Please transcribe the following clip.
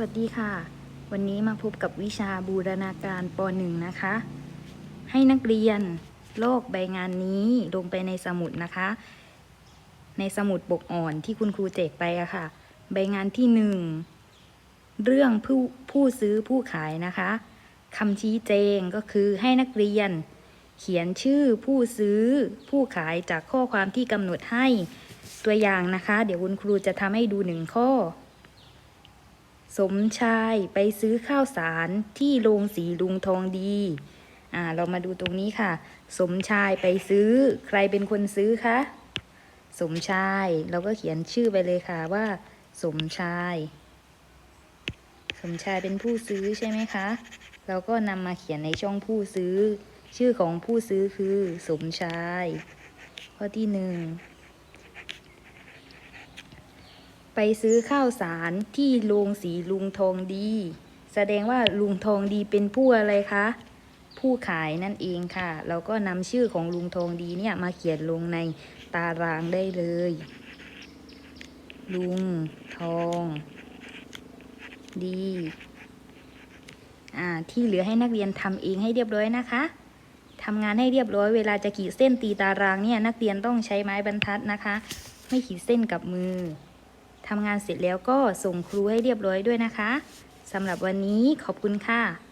วัสดีค่ะ วันนี้มาพบกับวิชาบูรณาการป .1 นะคะ ให้นักเรียนโลกใบงานนี้ลงไปในสมุดนะคะ ในสมุดปกอ่อนที่คุณครูแจกไปอะค่ะ ใบงานที่หนึ่งเรื่องผู้ผู้ซื้อผู้ขายนะคะคำชี้แจงก็คือให้นักเรียน เขียนชื่อผู้ซื้อผู้ขายจากข้อความที่กำหนดให้ตัวอย่างนะคะ เดี๋ยวคุณครูจะทำให้ดูหนึ่งข้อ สมชายไปซื้อข้าวสารที่โรงสีลุงทองดีอ่าเรามาดูตรงนี้ค่ะ สมชายไปซื้อ ใครเป็นคนซื้อคะสมชายเราก็เขียนชื่อไปเลยค่ะว่า สมชาย สมชายเป็นผู้ซื้อใช่ไหมคะ เราก็นำมาเขียนในช่องผู้ซื้อ ชื่อของผู้ซื้อคือ สมชาย ข้อที่หนึ่ง ไปซื้อข้าวสารที่โรงสีลุงทองดี แสดงว่าลุงทองดีเป็นผู้อะไรคะ ผู้ขายนั่นเองค่ะ เราก็นำชื่อของลุงทองดีเนี่ยมาเขียนลงในตารางได้เลย ลุงทองดีอ่าที่เหลือให้นักเรียนทำเองให้เรียบร้อยนะคะทำงานให้เรียบร้อยเวลาจะขีดเส้นตีตารางเนี่ยนักเรียนต้องใช้ไม้บรรทัดนะคะ ไม่ขีดเส้นกับมือ ทำงานเสร็จแล้วก็ส่งครูให้เรียบร้อยด้วยนะคะสำหรับวันนี้ขอบคุณค่ะ